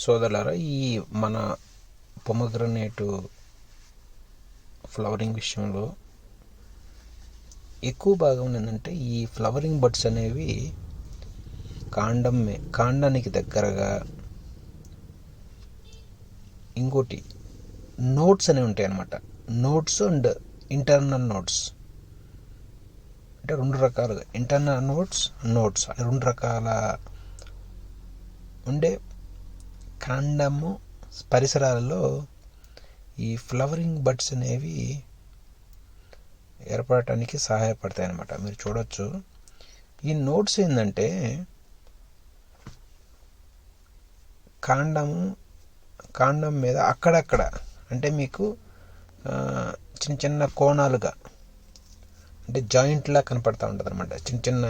సోదరులారా ఈ మన పొమగ్రనేటు ఫ్లవరింగ్ విషయంలో ఎక్కువ భాగం ఏంటంటే ఈ ఫ్లవరింగ్ బడ్స్ అనేవి కాండం కాండానికి దగ్గరగా ఇంకోటి నోట్స్ అనేవి ఉంటాయి అన్నమాట నోట్స్ అండ్ ఇంటర్నల్ నోట్స్. అంటే రెండు రకాలుగా ఇంటర్నల్ నోట్స్ నోట్స్. రెండు రకాల ఉండే కాండము పరిసరాలలో ఈ ఫ్లవరింగ్ బడ్స్ అనేవి ఏర్పడటానికి సహాయపడతాయి అన్నమాట మీరు చూడొచ్చు. ఈ నోట్స్ ఏంటంటే కాండము కాండం మీద అక్కడక్కడ అంటే మీకు చిన్న చిన్న కోణాలుగా అంటే జాయింట్లా కనపడతా ఉంటుంది అనమాట చిన్న చిన్న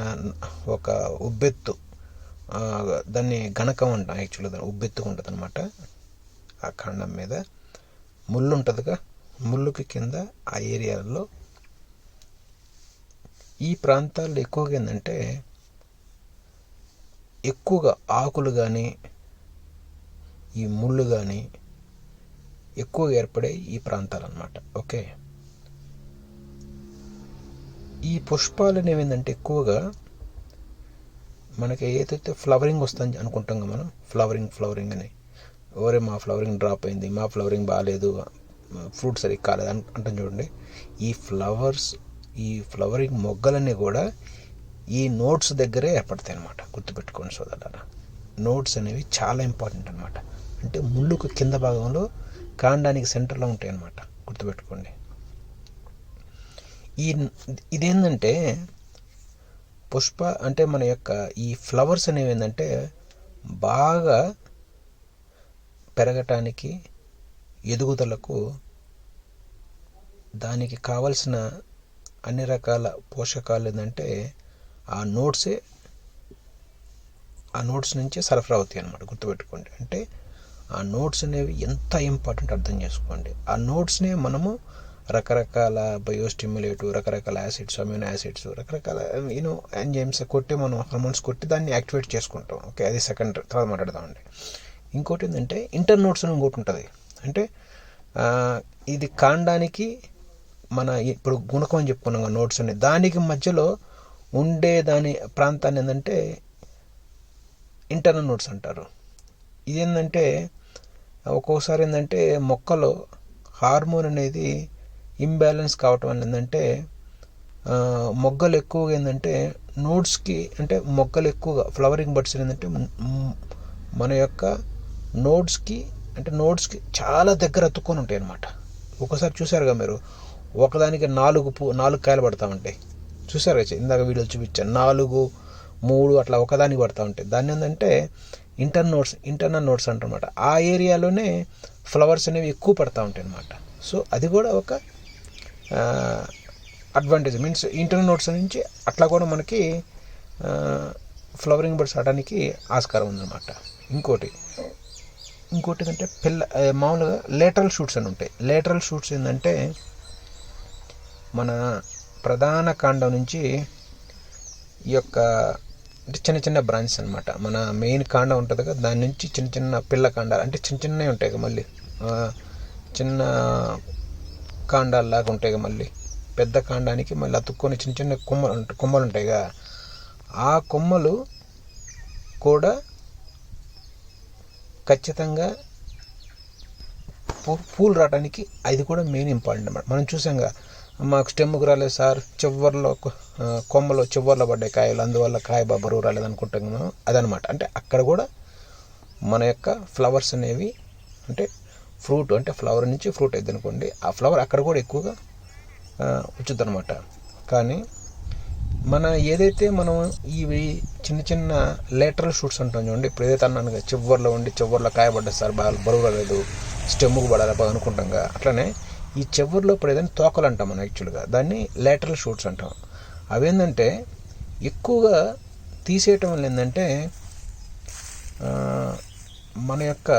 ఒక ఉబ్బెత్తు. దాన్ని గణకం అంటాం యాక్చువల్గా దాన్ని ఉబ్బెత్తుగా ఉంటుంది అనమాట ఆ కాండం మీద ముళ్ళు ఉంటుందిగా. ముళ్ళుకి కింద ఆ ఏరియాలో ఈ ప్రాంతాల్లో ఎక్కువగా ఏంటంటే ఎక్కువగా ఆకులు కానీ ఈ ముళ్ళు కానీ ఎక్కువగా ఏర్పడే ఈ ప్రాంతాలు అన్నమాట ఓకే? ఈ పుష్పాలు అనేవి ఏంటంటే ఎక్కువగా మనకి ఏదైతే ఫ్లవరింగ్ వస్తుంది అనుకుంటాం మనం? ఫ్లవరింగ్ ఫ్లవరింగ్ అని. ఓరే మా ఫ్లవరింగ్ డ్రాప్ అయింది మా ఫ్లవరింగ్ బాగాలేదు ఫ్రూట్ సరిగ్గా కాలేదు అని అంటాం చూడండి. ఈ ఫ్లవర్స్ ఈ ఫ్లవరింగ్ మొగ్గలన్నీ కూడా ఈ నోట్స్ దగ్గరే ఏర్పడతాయి అనమాట గుర్తుపెట్టుకోండి సోదరులారా. నోట్స్ అనేవి చాలా ఇంపార్టెంట్ అనమాట అంటే ముళ్ళుకు కింద భాగంలో కాండానికి సెంటర్లో ఉంటాయి అనమాట గుర్తుపెట్టుకోండి. ఈ ఇదేంటంటే పుష్ప అంటే మన యొక్క ఈ ఫ్లవర్స్ అనేవి ఏంటంటే బాగా పెరగటానికి ఎదుగుదలకు దానికి కావలసిన అన్ని రకాల పోషకాలు ఏంటంటే ఆ నోట్సే ఆ నోట్స్ నుంచే సరఫరా అవుతాయి అన్నమాట గుర్తుపెట్టుకోండి. అంటే ఆ నోట్స్ అనేవి ఎంత ఇంపార్టెంట్ అర్థం చేసుకోండి. ఆ నోట్స్నే మనము రకరకాల బయోస్టిమ్యులేట్ రకరకాల యాసిడ్స్ అమ్యూన్ యాసిడ్స్ రకరకాల యూనో ఎంజైమ్స్ కొట్టి మనం హార్మోన్స్ కొట్టి దాన్ని యాక్టివేట్ చేసుకుంటాం. ఓకే అది సెకండ్ తర్వాత మాట్లాడదామండి. ఇంకోటి ఏంటంటే ఇంటర్ నోట్స్ అని ఇంకోటి ఉంటుంది. అంటే ఇది కాండానికి మన ఇప్పుడు గుణకం అని చెప్పుకున్నాం నోట్స్ అని దానికి మధ్యలో ఉండే దాని ప్రాంతాన్ని ఏంటంటే ఇంటర్నల్ నోట్స్ అంటారు. ఇదేంటంటే ఒక్కోసారి ఏంటంటే మొక్కలో హార్మోన్ అనేది ఇంబ్యాలెన్స్ కావటం వల్ల ఏంటంటే మొగ్గలు ఎక్కువగా ఏంటంటే నోట్స్కి అంటే మొగ్గలు ఎక్కువగా ఫ్లవరింగ్ బడ్స్ ఏంటంటే మన యొక్క నోట్స్కి అంటే నోట్స్కి చాలా దగ్గర అతుక్కొని ఉంటాయి అన్నమాట. ఒకసారి చూసారుగా మీరు? ఒకదానికి నాలుగు పూ నాలుగు కాయలు పడతా ఉంటాయి. చూసారు ఇందాక వీడియోలు చూపించాను నాలుగు మూడు అట్లా ఒకదానికి పడతా ఉంటాయి. దాన్ని ఏంటంటే ఇంటర్ నోట్స్ ఇంటర్నల్ నోట్స్ అంటారన్నమాట ఆ ఏరియాలోనే ఫ్లవర్స్ అనేవి ఎక్కువ పడతా ఉంటాయి అన్నమాట. సో అది కూడా ఒక అడ్వాంటేజ్ మీన్స్ ఇంటర్నల్ నోట్స్ నుంచి అట్లా కూడా మనకి ఫ్లవరింగ్ బర్డ్స్ ఆడడానికి ఆస్కారం ఉందన్నమాట. ఇంకోటి ఇంకోటి ఏంటంటే పిల్ల మామూలుగా లేటరల్ షూట్స్ అని ఉంటాయి. లేటరల్ షూట్స్ ఏంటంటే మన ప్రధాన కాండం నుంచి ఈ యొక్క చిన్న చిన్న బ్రాంచెస్ అనమాట మన మెయిన్ కాండం ఉంటుంది కదా దాని నుంచి చిన్న చిన్న పిల్ల కాండాలు అంటే చిన్న చిన్నవి ఉంటాయి కదా మళ్ళీ. చిన్న కాండాల్లాగా ఉంటాయి కదా మళ్ళీ. పెద్ద కాండానికి మళ్ళీ అతుక్కొని చిన్న చిన్న కొమ్మలు కొమ్మలు ఉంటాయిగా ఆ కొమ్మలు కూడా ఖచ్చితంగా పూలు రావడానికి అది కూడా మెయిన్ ఇంపార్టెంట్ అనమాట మనం చూసాంగా మాకు స్టెమ్కి రాలేదు సార్ చివరిలో కొమ్మలో చివరిలో పడ్డాయి కాయలు అందువల్ల కాయ బరువు రాలేదు అనుకుంటున్నాం అదనమాట అంటే అక్కడ కూడా మన యొక్క ఫ్లవర్స్ అనేవి అంటే ఫ్రూట్ అంటే ఫ్లవర్ నుంచి ఫ్రూట్ అయింది అనుకోండి ఆ ఫ్లవర్ అక్కడ కూడా ఎక్కువగా వచ్చుద్ది అనమాట కానీ మన ఏదైతే మనం ఇవి చిన్న చిన్న లేటరల్ షూట్స్ ఉంటాం చూడండి ఇప్పుడు ఏదైతే అన్నాను కదా ఉండి చివరిలో కాయబడ్డా సార్ బాగా బరువు రాలేదు స్టెమ్ముకు పడాలి బాగా అనుకుంటాం అట్లనే ఈ చివరిలో ఇప్పుడు ఏదైనా తోకలు అంటాం మనం యాక్చువల్గా దాన్ని లేటరల్ షూట్స్ అంటాం. అవేంటంటే ఎక్కువగా తీసేయటం వల్ల ఏంటంటే మన యొక్క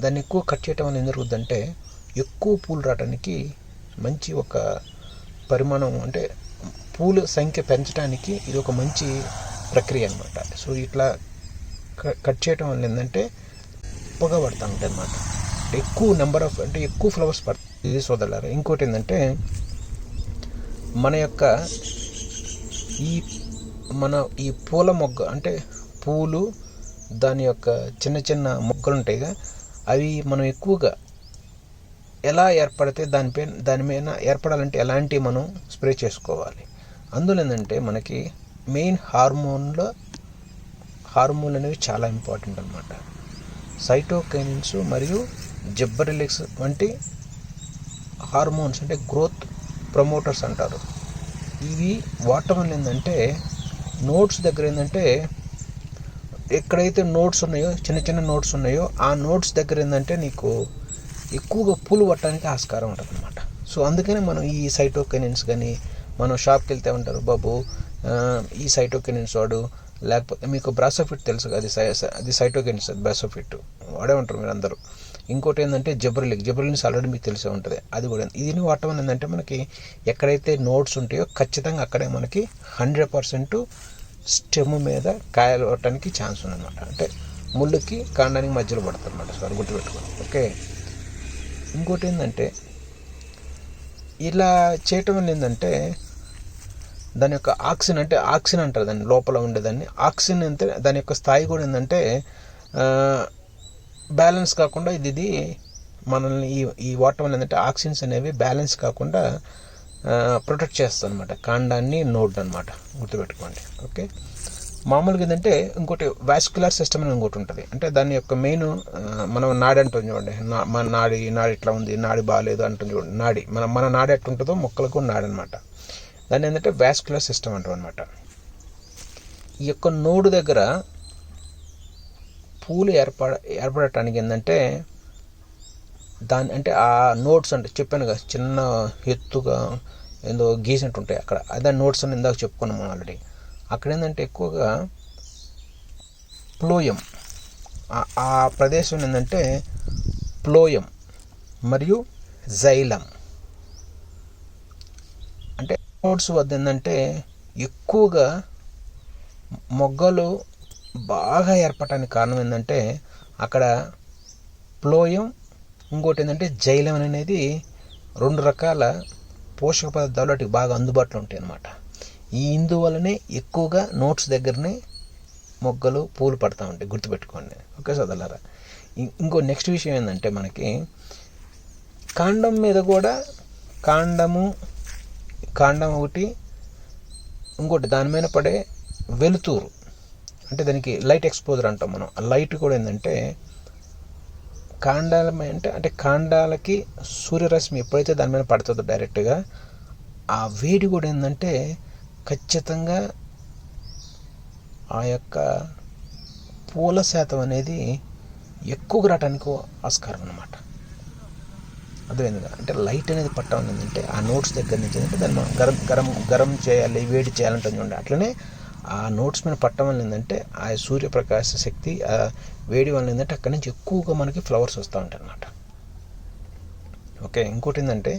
దాన్ని ఎక్కువ కట్ చేయటం వల్ల ఏం జరుగుతుందంటే ఎక్కువ పూలు రావడానికి మంచి ఒక పరిమాణం అంటే పూల సంఖ్య పెంచడానికి ఇది ఒక మంచి ప్రక్రియ అనమాట సో ఇట్లా కట్ చేయటం వల్ల ఏంటంటే గొప్పగా పడతా ఉంటాయి అన్నమాట. ఎక్కువ నెంబర్ ఆఫ్ అంటే ఎక్కువ ఫ్లవర్స్ పడతాయి. ఇది సోదరులారు ఇంకోటి ఏంటంటే మన యొక్క ఈ మన ఈ పూల మొగ్గ అంటే పూలు దాని యొక్క చిన్న చిన్న మొగ్గలు ఉంటాయిగా అవి మనం ఎక్కువగా ఎలా ఏర్పడితే దానిపై దాని మీద ఏర్పడాలంటే ఎలాంటి మనం స్ప్రే చేసుకోవాలి. అందులో ఏంటంటే మనకి మెయిన్ హార్మోన్లో హార్మోన్ అనేవి చాలా ఇంపార్టెంట్ అనమాట సైటోకైనిన్స్ మరియు జబ్బరిలిక్స్ వంటి హార్మోన్స్ అంటే గ్రోత్ ప్రమోటర్స్ అంటారు. ఇవి వాడటం వల్ల ఏంటంటే నోట్స్ దగ్గర ఏంటంటే ఎక్కడైతే నోట్స్ ఉన్నాయో చిన్న చిన్న నోట్స్ ఉన్నాయో ఆ నోట్స్ దగ్గర ఏంటంటే నీకు ఎక్కువగా పూలు పట్టడానికి ఆస్కారం ఉంటుంది అనమాట సో అందుకనే మనం ఈ సైటోకెనిన్స్ కానీ మనం షాప్కి వెళ్తే ఉంటారు బాబు ఈ సైటోకెనిన్స్ వాడు లేకపోతే మీకు బ్రాసోఫిట్ తెలుసు అది సై అది సైటోకెనిన్స్ బ్రాసోఫిట్ వాడే ఉంటారు మీరు అందరూ ఇంకోటి ఏంటంటే జబ్రలిక్ జబ్రలిన్స్ ఆల్రెడీ మీకు తెలిసే ఉంటుంది. అది కూడా ఇది వాడటం ఏంటంటే మనకి ఎక్కడైతే నోట్స్ ఉంటాయో ఖచ్చితంగా అక్కడే మనకి హండ్రెడ్ పర్సెంట్ స్టెమ్ మీద కాయలు పట్టడానికి ఛాన్స్ ఉందన్నమాట. అంటే ముళ్ళుకి కాండానికి మధ్యలో పడుతుంది అనమాట సార్ గుర్తుపెట్టుకోండి. ఓకే? ఇంకోటి ఏంటంటే ఇలా చేయటం వల్ల ఏంటంటే దాని యొక్క ఆక్సిజన్ అంటే ఆక్సిజన్ అంటారు దాన్ని లోపల ఉండేదాన్ని ఆక్సిజన్ అంటే దాని యొక్క స్థాయి కూడా ఏంటంటే బ్యాలెన్స్ కాకుండా ఇది ఇది మనల్ని ఈ ఈ వాటర్ వల్ల ఏంటంటే ఆక్సిజన్స్ అనేవి బ్యాలెన్స్ కాకుండా ప్రొటెక్ట్ చేస్తుంది అనమాట కాండాన్ని నోడ్ అనమాట గుర్తుపెట్టుకోండి. ఓకే మామూలుగా ఏంటంటే ఇంకోటి వాస్కులర్ సిస్టమ్ అని ఇంకోటి ఉంటుంది. అంటే దాని యొక్క మెయిన్ మనం నాడి అంటుంది చూడండి. నా- మన నాడి నాడి ఇట్లా ఉంది నాడి బాగాలేదు అంటుంది చూడండి. నాడి. మన మన నాడి ఎట్టుంటుందో మొక్కలకు నాడి అనమాట దాన్ని ఏంటంటే వాస్కులర్ సిస్టమ్ అంటాం అనమాట ఈ యొక్క నోడు దగ్గర పూలు ఏర్పడ ఏర్పడటానికి ఏంటంటే దాని అంటే ఆ నోట్స్ అంటే చెప్పాను కదా చిన్న ఎత్తుగా ఏదో గీసినట్టు ఉంటాయి అక్కడ. అదే నోట్స్ అని ఇందాక చెప్పుకున్నాం మనం ఆల్రెడీ అక్కడ ఏంటంటే ఎక్కువగా ప్లోయం. ఆ- ఆ ప్రదేశం ఏంటంటే ప్లోయం మరియు జైలం. అంటే నోట్స్ వద్ద ఏంటంటే ఎక్కువగా మొగ్గలు బాగా ఏర్పడటానికి కారణం ఏంటంటే అక్కడ ప్లోయం ఇంకోటి ఏంటంటే జైలం అనేది రెండు రకాల పోషక పదార్థాలు వాటికి బాగా అందుబాటులో ఉంటాయి అన్నమాట ఈ ఇందువల్లనే ఎక్కువగా నోట్స్ దగ్గరనే మొగ్గలు పూలు పడతా ఉంటాయి. గుర్తుపెట్టుకోండి. ఓకే సోదరులారా? ఇంకో నెక్స్ట్ విషయం ఏంటంటే మనకి కాండం మీద కూడా కాండము కాండం ఒకటి ఇంకోటి దాని మీద పడే వెలుతురు. అంటే దానికి లైట్ ఎక్స్పోజర్ అంటాం మనం. ఆ లైట్ కూడా ఏంటంటే కాండాల అంటే అంటే కాండాలకి సూర్యరశ్మి ఎప్పుడైతే దాని మీద పడుతుందో డైరెక్ట్గా ఆ వేడి కూడా ఏంటంటే ఖచ్చితంగా ఆ యొక్క పూల శాతం అనేది ఎక్కువగా రావడానికి ఆస్కారం అనమాట అర్థమైందిగా? అంటే లైట్ అనేది పట్టడం ఏంటంటే ఆ నోట్స్ దగ్గర నుంచి ఏంటంటే దాన్ని మనం గరం గరం గరం చేయాలి వేడి చేయాలంటే చూడండి. అట్లనే ఆ నోట్స్ మీద పట్టడం వల్ల ఏంటంటే ఆ సూర్యప్రకాశ శక్తి ఆ వేడి వల్ల ఏంటంటే అక్కడి నుంచి ఎక్కువగా మనకి ఫ్లవర్స్ వస్తూ ఉంటాయి అన్నమాట ఓకే ఇంకోటి ఏంటంటే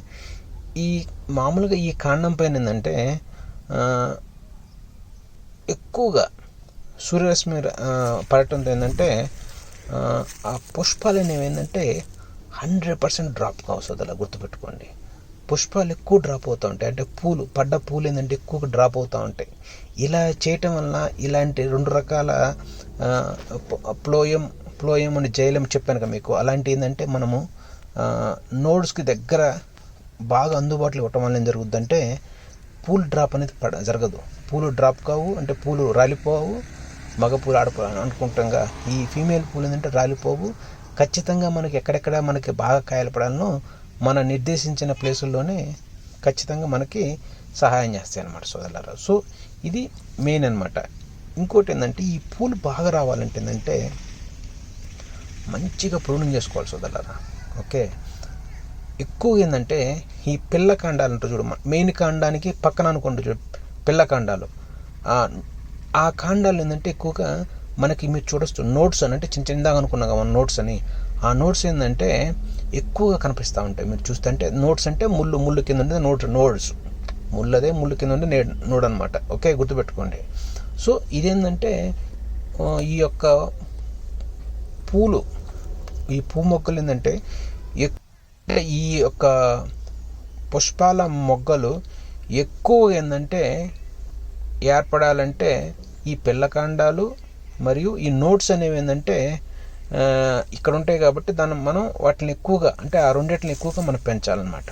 ఈ మామూలుగా ఈ కాండం పైన ఏంటంటే ఎక్కువగా సూర్యరశ్మి పడటంతో ఏంటంటే ఆ, ఆ పుష్పాలు అనేవి ఏంటంటే హండ్రెడ్ పర్సెంట్ డ్రాప్ కావచ్చు అలా గుర్తుపెట్టుకోండి. పుష్పాలు ఎక్కువ డ్రాప్ అవుతూ ఉంటాయి. అంటే పూలు పడ్డ పూలు ఏంటంటే ఎక్కువ డ్రాప్ అవుతూ ఉంటాయి. ఇలా చేయటం వలన ఇలాంటి రెండు రకాల ప్లోయం ప్లోయం అని జైలం చెప్పాను కదా మీకు. అలాంటి ఏంటంటే మనము నోడ్స్కి దగ్గర బాగా అందుబాటులో ఇవ్వటం వల్ల ఏం జరుగుద్దంటే పూలు డ్రాప్ అనేది పడ జరగదు. పూలు డ్రాప్ కావు అంటే పూలు రాలిపోవు మగ పూలు ఆడపో అనుకుంటాంగా ఈ ఫీమేల్ పూలు ఏంటంటే రాలిపోవు. ఖచ్చితంగా మనకి ఎక్కడెక్కడ మనకి బాగా కాయలు పడాలనో మన నిర్దేశించిన ప్లేసుల్లోనే ఖచ్చితంగా మనకి సహాయం చేస్తాయి అనమాట సోదరులారా. సో ఇది మెయిన్ అనమాట ఇంకోటి ఏంటంటే ఈ పూలు బాగా రావాలంటే ఏంటంటే మంచిగా ప్రూనింగ్ చేసుకోవాలి సోదరులారా. ఓకే? ఎక్కువ ఏంటంటే ఈ పిల్ల కాండాలు అంటారు చూడు మెయిన్ కాండానికి పక్కన అనుకుంటూ చూడు పిల్ల కాండాలు. ఆ కాండాలు ఏంటంటే ఎక్కువగా మనకి మీరు చూడొచ్చు నోట్స్ అని అంటే చిన్న చిన్నదాగా అనుకున్నాం కదా నోట్స్ అని. ఆ నోట్స్ ఏంటంటే ఎక్కువగా కనిపిస్తూ ఉంటాయి. మీరు చూస్తే అంటే నోట్స్ అంటే ముళ్ళు ముళ్ళు కింద ఉండే నోట్ నోట్స్ ముళ్ళదే ముళ్ళు కింద ఉండే నోడ్ అనమాట ఓకే గుర్తుపెట్టుకోండి. సో ఇదేంటంటే ఈ యొక్క పూలు. ఈ పూ మొక్కలు ఏంటంటే అంటే ఈ యొక్క పుష్పాల మొగ్గలు ఎక్కువ ఏంటంటే ఏర్పడాలంటే ఈ పిల్లకాండాలు మరియు ఈ నోట్స్ అనేవి ఏంటంటే ఇక్కడ ఉంటాయి కాబట్టి దాన్ని మనం వాటిని ఎక్కువగా అంటే ఆ రెండింటిని ఎక్కువగా మనం పెంచాలన్నమాట.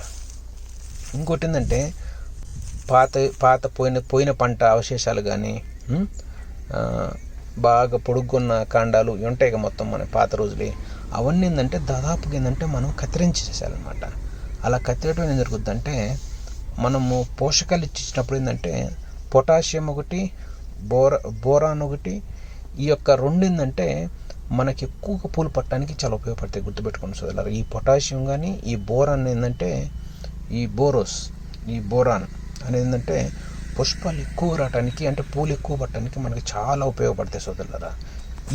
ఇంకోటి ఏంటంటే పాత పాత పోయిన పోయిన పంట అవశేషాలు కానీ బాగా పొడుగున్న కాండాలు ఇవి ఉంటాయి కదా మొత్తం మన పాత రోజులు. అవన్నీ ఏంటంటే దాదాపుగా ఏంటంటే మనం కత్తిరించేసేయాలన్నమాట అలా కత్తిరటం ఏం జరుగుద్దంటే మనము పోషకాలు ఇచ్చినప్పుడు ఏంటంటే పొటాషియం ఒకటి బోర బోరాన్ ఒకటి ఈ యొక్క రెండు ఏంటంటే మనకి ఎక్కువగా పూలు పట్టడానికి చాలా ఉపయోగపడతాయి గుర్తుపెట్టుకోండి సోదరులారా. ఈ పొటాషియం కానీ ఈ బోరాన్ ఏంటంటే ఈ బోరోస్ ఈ బోరాన్ అనేది ఏంటంటే పుష్పాలు ఎక్కువ రావడానికి అంటే పూలు ఎక్కువ పట్టడానికి మనకి చాలా ఉపయోగపడతాయి సోదరులారా.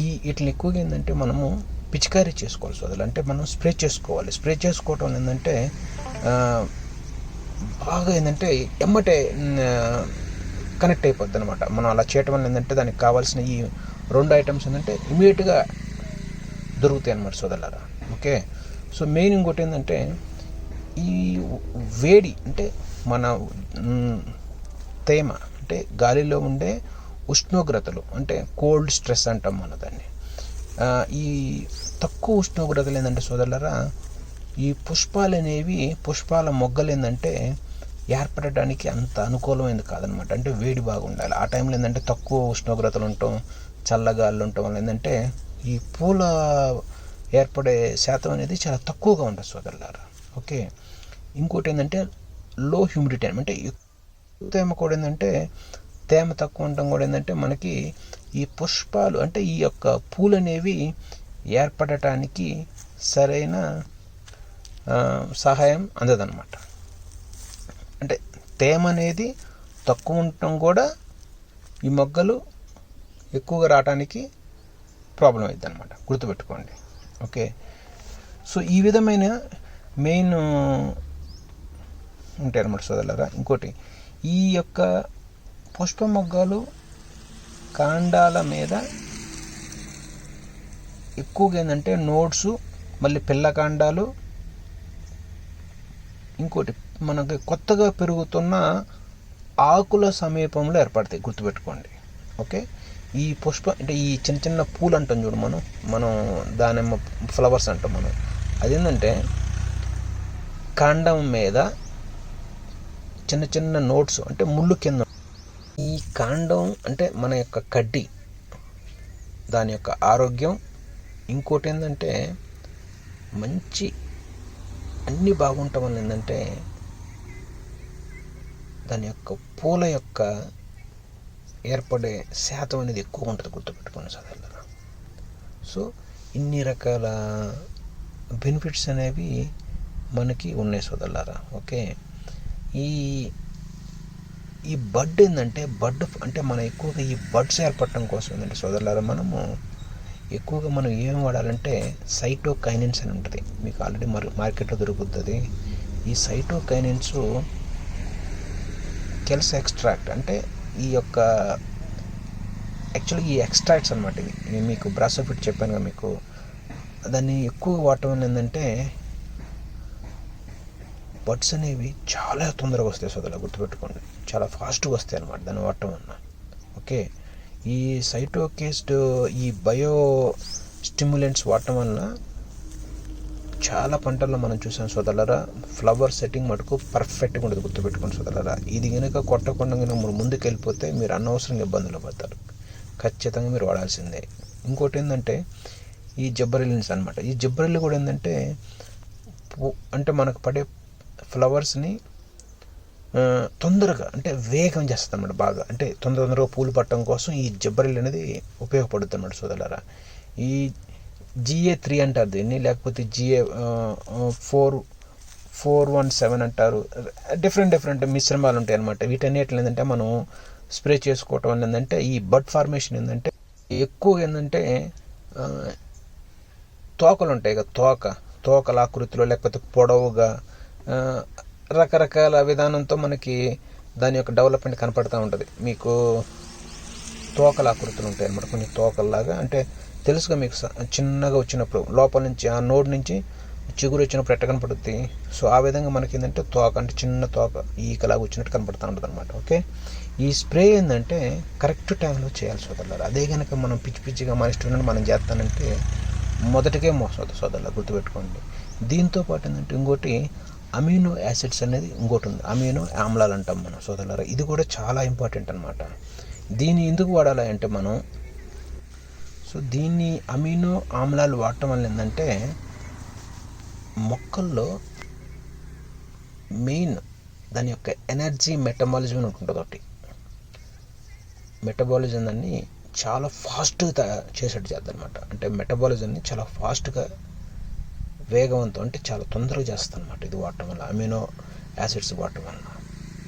ఈ వీటిని ఎక్కువగా ఏంటంటే మనము పిచికారీ చేసుకోవాలి సోదరులు అంటే మనం స్ప్రే చేసుకోవాలి. స్ప్రే చేసుకోవటం ఏంటంటే బాగా ఏంటంటే ఎమ్మటే కనెక్ట్ అయిపోద్ది అనమాట మనం అలా చేయటం వల్ల ఏంటంటే దానికి కావాల్సిన ఈ రెండు ఐటమ్స్ ఏంటంటే ఇమీడియట్గా దొరుకుతాయి అన్నమాట సోదరులారా. ఓకే? సో మెయిన్ ఇంకోటి ఏంటంటే ఈ వేడి అంటే మన తేమ అంటే గాలిలో ఉండే ఉష్ణోగ్రతలు అంటే కోల్డ్ స్ట్రెస్ అంటాం మన దాన్ని. ఈ తక్కువ ఉష్ణోగ్రతలు ఏంటంటే సోదరులరా ఈ పుష్పాలు అనేవి పుష్పాల మొగ్గలు ఏంటంటే ఏర్పడటానికి అంత అనుకూలమైనది కాదనమాట అంటే వేడి బాగుండాలి. ఆ టైంలో ఏంటంటే తక్కువ ఉష్ణోగ్రతలు ఉండటం చల్లగాళ్ళు ఉండటం వల్ల ఏంటంటే ఈ పూల ఏర్పడే శాతం అనేది చాలా తక్కువగా ఉంటుంది సోదరులారా. ఓకే? ఇంకోటి ఏంటంటే లో హ్యూమిడిటీ అంటే ఎక్కువ తేమ కూడా ఏంటంటే తేమ తక్కువ ఉండటం కూడా ఏంటంటే మనకి ఈ పుష్పాలు అంటే ఈ యొక్క పూలు అనేవి ఏర్పడటానికి సరైన సహాయం అందదన్నమాట. అంటే తేమ అనేది తక్కువ ఉండటం కూడా ఈ మొగ్గలు ఎక్కువగా రావడానికి ప్రాబ్లం అవుతుంది అనమాట గుర్తుపెట్టుకోండి. ఓకే? సో ఈ విధమైన మెయిన్ ఉంటాయి అన్నమాట సోదరులారా. ఇంకోటి ఈ యొక్క పుష్ప మొగ్గలు కాండాల మీద ఎక్కువగా ఏంటంటే నోట్స్ మళ్ళీ పిల్ల కాండాలు ఇంకోటి మనకి కొత్తగా పెరుగుతున్న ఆకుల సమీపంలో ఏర్పడతాయి. గుర్తుపెట్టుకోండి. ఓకే? ఈ పుష్ప అంటే ఈ చిన్న చిన్న పూలు అంటాం చూడు మనం మనం దానిమ్మ ఫ్లవర్స్ అంటాం మనం. అదేంటంటే కాండం మీద చిన్న చిన్న నోట్స్ అంటే ముళ్ళు కింద ఈ కాండం అంటే మన యొక్క కడ్డి దాని యొక్క ఆరోగ్యం. ఇంకోటి ఏంటంటే మంచి అన్నీ బాగుంటాం వల్ల ఏంటంటే దాని యొక్క పూల యొక్క ఏర్పడే శాతం అనేది ఎక్కువ ఉంటుంది గుర్తుపెట్టుకోండి సోదరులారా సో ఇన్ని రకాల బెనిఫిట్స్ అనేవి మనకి ఉన్నాయి సోదరులారా ఓకే? ఈ ఈ బడ్ ఏంటంటే బడ్ అంటే మనం ఎక్కువగా ఈ బడ్స్ ఏర్పడటం కోసం ఏంటంటే సోదరులారా మనము ఎక్కువగా మనం ఏం వాడాలంటే సైటోకైనెన్స్ అని ఉంటుంది. మీకు ఆల్రెడీ మరి మార్కెట్లో దొరుకుతుంది. ఈ సైటోకైనెన్స్ కెల్స్ ఎక్స్ట్రాక్ట్ అంటే ఈ యొక్క యాక్చువల్లీ ఈ ఎక్స్ట్రాక్ట్స్ అనమాట ఇవి. నేను మీకు బ్రాసోఫిట్ చెప్పాను కదా మీకు. దాన్ని ఎక్కువ వాడటం వల్ల ఏంటంటే బడ్స్ అనేవి చాలా తొందరగా వస్తాయి సోదరులు గుర్తుపెట్టుకోండి. చాలా ఫాస్ట్గా వస్తాయి అనమాట దాన్ని వాడటం వల్ల ఓకే? ఈ సైటోకేస్డ్ ఈ బయో స్టిమ్యులెంట్స్ వాడటం వలన చాలా పంటల్లో మనం చూసాం సోదరులరా. ఫ్లవర్ సెట్టింగ్ మటుకు పర్ఫెక్ట్గా ఉండదు గుర్తుపెట్టుకోండి సోదరులరా. ఇది కనుక కొట్టకుండా కనుక మీరు ముందుకు వెళ్ళిపోతే మీరు అనవసరంగా ఇబ్బందులు పడతారు. ఖచ్చితంగా మీరు వాడాల్సిందే. ఇంకోటి ఏంటంటే ఈ జబ్బరిలిన్స్ అనమాట ఈ జబ్బరిల్లు కూడా ఏంటంటే పూ- అంటే మనకు పడే ఫ్లవర్స్ని తొందరగా అంటే వేగం చేస్తుంది అనమాట బాగా. అంటే తొందర తొందరగా పూలు పట్టడం కోసం ఈ జబ్బరిల్లు అనేది ఉపయోగపడుతుంది అన్నమాట సోదరులరా. ఈ జిఏ త్రీ అంటారు దీన్ని లేకపోతే GA four four one seven అంటారు. డిఫరెంట్ డిఫరెంట్ మిశ్రమాలు ఉంటాయి అనమాట వీటన్నిటిని ఏంటంటే మనం స్ప్రే చేసుకోవటం వల్ల ఏంటంటే ఈ బడ్ ఫార్మేషన్ ఏంటంటే ఎక్కువ ఏంటంటే తోకలు ఉంటాయి కదా తోక తోకల ఆకృతిలో లేకపోతే పొడవుగా రకరకాల విధానంతో మనకి దాని యొక్క డెవలప్మెంట్ కనపడుతూ ఉంటుంది. మీకు తోకల ఆకృతులు ఉంటాయి అనమాట కొన్ని తోకల్లాగా. అంటే తెలుసుగా మీకు స- చిన్నగా వచ్చినప్పుడు లోపల నుంచి ఆ నోడ్ నుంచి చిగురు వచ్చినప్పుడు ఎట్ట కనపడుద్ది? సో ఆ విధంగా మనకి ఏంటంటే తోక అంటే చిన్న తోక ఈకలాగా వచ్చినట్టు కనపడుతూ ఉంటుంది అనమాట ఓకే? ఈ స్ప్రే ఏంటంటే కరెక్ట్ టైంలో చేయాలి సోదరులారు. అదే కనుక మనం పిచ్చి పిచ్చిగా మన ఇష్టం మనం చేస్తానంటే మొదటికే మోసం సోదరులా గుర్తుపెట్టుకోండి. దీంతో పాటు ఏంటంటే ఇంకోటి అమీనో యాసిడ్స్ అనేది ఇంకోటి ఉంది. అమీనో ఆమ్లాలు అంటాం మనం సోదరులారా. ఇది కూడా చాలా ఇంపార్టెంట్ అనమాట దీన్ని ఎందుకు వాడాలి అంటే మనం సో దీన్ని అమీనో ఆమ్లాలు వాడటం వల్ల ఏంటంటే మొక్కల్లో మెయిన్ దాని యొక్క ఎనర్జీ మెటబాలిజం అని ఉంటుంది ఒకటి. మెటబాలిజం దాన్ని చాలా ఫాస్ట్గా చేసేట్టు చేద్దాం అనమాట అంటే మెటబాలిజంని చాలా ఫాస్ట్గా వేగవంతం అంటే చాలా తొందరగా చేస్తుంది అనమాట ఇది వాడటం వల్ల. అమినో యాసిడ్స్ వాడటం వల్ల.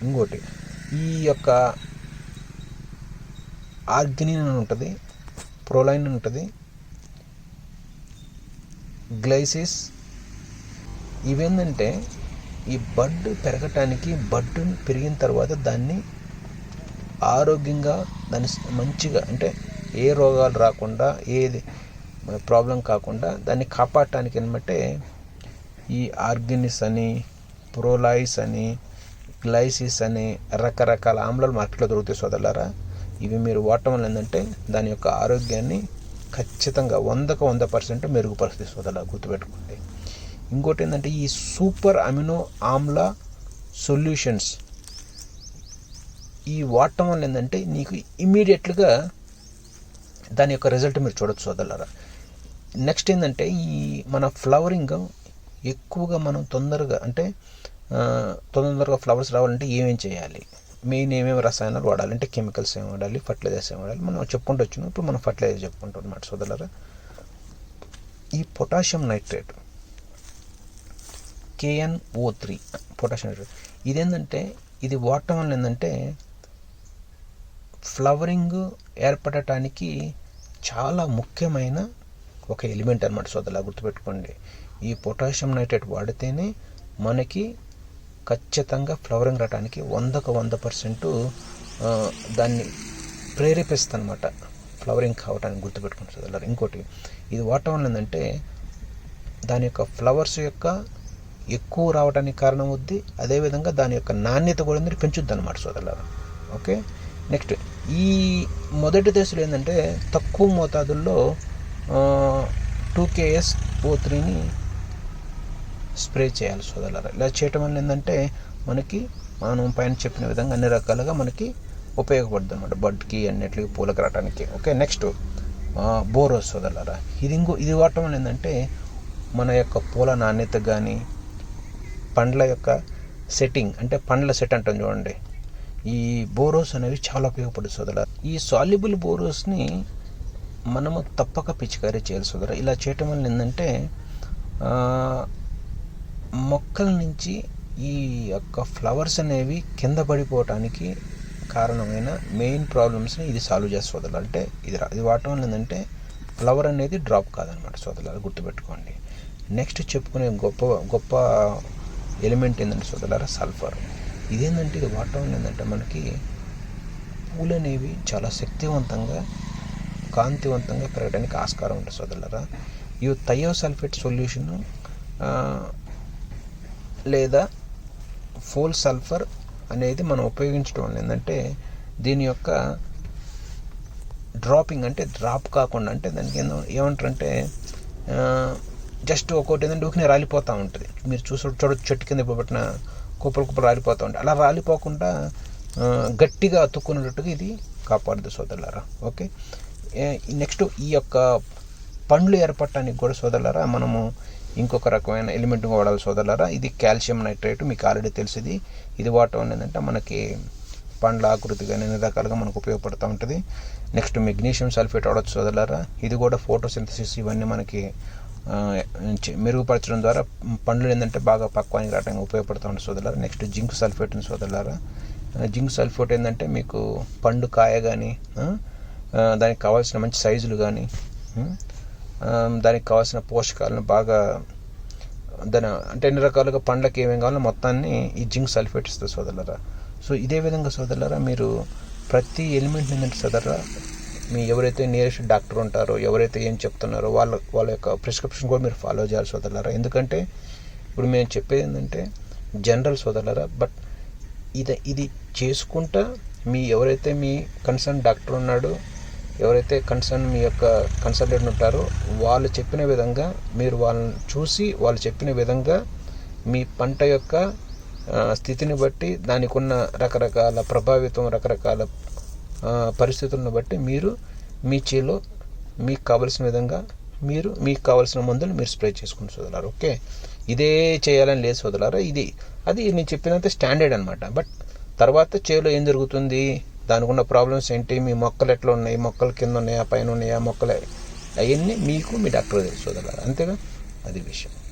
ఇంకోటి ఈ యొక్క ఆర్గినిన్ అని ఉంటుంది. ప్రోలైన్ ఉంటుంది. గ్లైసిస్ ఇవేంటంటే ఈ బడ్ పెరగటానికి బడ్ పెరిగిన తర్వాత దాన్ని ఆరోగ్యంగా దాన్ని మంచిగా అంటే ఏ రోగాలు రాకుండా ఏది ప్రాబ్లం కాకుండా దాన్ని కాపాడటానికి అనమాటే ఈ ఆర్గినిస్ అని ప్రోలైస్ అని గ్లైసిస్ అని రకరకాల ఆమ్లాలు మార్కెట్లో దొరుకుతాయి సోదరులారా. ఇవి మీరు వాడటం వల్ల ఏంటంటే దాని యొక్క ఆరోగ్యాన్ని ఖచ్చితంగా వందకు వంద పర్సెంట్ మెరుగుపరుస్తుంది. సోదరులా గుర్తుపెట్టుకోండి. ఇంకోటి ఏంటంటే ఈ సూపర్ అమినో ఆమ్ల సొల్యూషన్స్ ఈ వాడటం వల్ల ఏంటంటే నీకు ఇమీడియట్గా దాని యొక్క రిజల్ట్ మీరు చూడొచ్చు సోదరులారా నెక్స్ట్ ఏంటంటే ఈ మన ఫ్లవరింగ్ ఎక్కువగా మనం తొందరగా అంటే తొందరగా ఫ్లవర్స్ రావాలంటే ఏమేం చేయాలి? మెయిన్ ఏమేమి రసాయనాలు వాడాలి అంటే కెమికల్స్ ఏం వాడాలి ఫర్టిలైజర్స్ ఏమి వాడాలి మనం చెప్పుకుంటూ వచ్చినాం ఇప్పుడు మనం ఫర్టిలైజర్ చెప్పుకుంటాం అనమాట సోదరులరా. ఈ potassium nitrate KNO three potassium nitrate. ఇదేంటంటే ఇది వాడటం వల్ల ఏంటంటే ఫ్లవరింగ్ ఏర్పడటానికి చాలా ముఖ్యమైన ఒక ఎలిమెంట్ అనమాట సోదరులా గుర్తుపెట్టుకోండి. ఈ పొటాషియం నైట్రేట్ వాడితేనే మనకి ఖచ్చితంగా ఫ్లవరింగ్ రావడానికి వందకు వంద పర్సెంట్ దాన్ని ప్రేరేపిస్తుంది అనమాట ఫ్లవరింగ్ కావడానికి గుర్తుపెట్టుకుంటారు ఇంకోటి ఇది వాడటం వల్ల ఏంటంటే దాని యొక్క ఫ్లవర్స్ యొక్క ఎక్కువ రావడానికి కారణం అవుద్ది అదేవిధంగా దాని యొక్క నాణ్యత కూడా అనేది పెంచుద్ది అనమాట సోదరులారు. ఓకే? నెక్స్ట్ ఈ మొదటి దశలో ఏంటంటే తక్కువ మోతాదుల్లో టూ కేఎస్ ఓ త్రీని స్ప్రే చేయాలి సోదరులారా. ఇలా చేయటం వల్ల ఏంటంటే మనకి మనం పైన చెప్పిన విధంగా అన్ని రకాలుగా మనకి ఉపయోగపడుతుంది అనమాట బడ్కి అన్నిటికి పూలకు రావడానికి ఓకే నెక్స్ట్ బోరోస్ సోదరులారా. ఇది ఇంకో ఇది వాడటం వల్ల ఏంటంటే మన యొక్క పూల నాణ్యత కానీ పండ్ల యొక్క సెట్టింగ్ అంటే పండ్ల సెట్ అంటాం చూడండి. ఈ బోరోస్ అనేవి చాలా ఉపయోగపడుతుంది సోదర ఈ సాల్యుబుల్ బోరోస్ని మనము తప్పక పిచికారీ చేయాలి సోదర ఇలా చేయటం వల్ల ఏంటంటే మొక్కల నుంచి ఈ యొక్క ఫ్లవర్స్ అనేవి కింద పడిపోవటానికి కారణమైన మెయిన్ ప్రాబ్లమ్స్ని ఇది సాల్వ్ చేసి సోదరులు అంటే ఇది ఇది వాడటం వల్ల ఏంటంటే ఫ్లవర్ అనేది డ్రాప్ కాదనమాట సోదరులు గుర్తుపెట్టుకోండి. నెక్స్ట్ చెప్పుకునే గొప్ప గొప్ప ఎలిమెంట్ ఏంటంటే సోదరులారా సల్ఫర్. ఇదేంటంటే ఇది వాడటం వల్ల ఏంటంటే మనకి పూలు అనేవి చాలా శక్తివంతంగా కాంతివంతంగా పెరగడానికి ఆస్కారం ఉంటుంది సోదరులారా. ఈ థయోసల్ఫేట్ సొల్యూషన్ లేదా ఫోల్ సల్ఫర్ అనేది మనం ఉపయోగించడం వల్ల ఏంటంటే దీని యొక్క డ్రాపింగ్ అంటే డ్రాప్ కాకుండా అంటే దానికి ఏందో ఏమంటారంటే జస్ట్ ఒక్కోటి ఏంటంటే ఊకినే రాలిపోతూ ఉంటుంది. మీరు చూసి చూడ చెట్టు కింద పెట్టిన కుప్పలు కుప్పలు రాలిపోతూ ఉంటాయి. అలా రాలిపోకుండా గట్టిగా అతుక్కునేటట్టుగా ఇది కాపాడుతుంది సోదరులారా. ఓకే? నెక్స్ట్ ఈ యొక్క పండ్లు ఏర్పడటానికి కూడా సోదరులారా మనము ఇంకొక రకమైన ఎలిమెంట్ వాడాలి సోదరులారా ఇది కాల్షియం నైట్రేట్ మీకు ఆల్రెడీ తెలిసింది. ఇది వాడటం ఏంటంటే మనకి పండ్ల ఆకృతి కానీ అన్ని రకాలుగా మనకు ఉపయోగపడుతూ ఉంటుంది. నెక్స్ట్ మెగ్నీషియం సల్ఫేట్ వాడచ్చు సోదరులారా. ఇది కూడా ఫోటోసింథసిస్ ఇవన్నీ మనకి మెరుగుపరచడం ద్వారా పండ్లు ఏంటంటే బాగా పక్వానికి రావడానికి ఉపయోగపడుతూ ఉంటుంది సోదరులారా. నెక్స్ట్ జింక్ సల్ఫేట్ ఉంది సోదరులారా. జింక్ సల్ఫేట్ ఏంటంటే మీకు పండు కాయ కానీ దానికి కావాల్సిన మంచి సైజులు కానీ దానికి కావాల్సిన పోషకాలను బాగా దాని అంటే ఎన్ని రకాలుగా పండ్లకి ఏమేమి కావాలో మొత్తాన్ని ఈ జింక్ సల్ఫేట్ ఇస్తుంది సోదరులరా. సో ఇదే విధంగా సోదరులరా మీరు ప్రతి ఎలిమెంట్ ఏంటంటే సోదరా మీ ఎవరైతే నియరెస్ట్ డాక్టర్ ఉంటారో ఎవరైతే ఏం చెప్తున్నారో వాళ్ళ వాళ్ళ యొక్క ప్రిస్క్రిప్షన్ కూడా మీరు ఫాలో చేయాలి సోదరులరా. ఎందుకంటే ఇప్పుడు మేము చెప్పేది ఏంటంటే జనరల్ సోదరులరా బట్ ఇది ఇది చేసుకుంటా మీ ఎవరైతే మీ కన్సర్న్ డాక్టర్ ఉన్నాడో ఎవరైతే కన్సర్న్ మీ యొక్క కన్సల్టెంట్ ఉంటారో వాళ్ళు చెప్పిన విధంగా మీరు వాళ్ళని చూసి వాళ్ళు చెప్పిన విధంగా మీ పంట యొక్క స్థితిని బట్టి దానికి ఉన్న రకరకాల ప్రభావితం రకరకాల పరిస్థితులను బట్టి మీరు మీ చేలో మీకు కావలసిన విధంగా మీరు మీకు కావలసిన మందులు మీరు స్ప్రే చేసుకుని సోదరులారు ఓకే? ఇదే చేయాలని లేదు సోదరులారా ఇది. అది నేను చెప్పినంత స్టాండర్డ్ అనమాట బట్ తర్వాత చేలో ఏం జరుగుతుంది? దానికి ఉన్న ప్రాబ్లమ్స్ ఏంటి? మీ మొక్కలు ఎట్లా ఉన్నాయి? మొక్కలు కింద ఉన్నాయా? పైన ఉన్నాయా? మొక్కలు. అవన్నీ మీకు మీ డాక్టర్ తెలుసు అంతేగా? అది విషయం.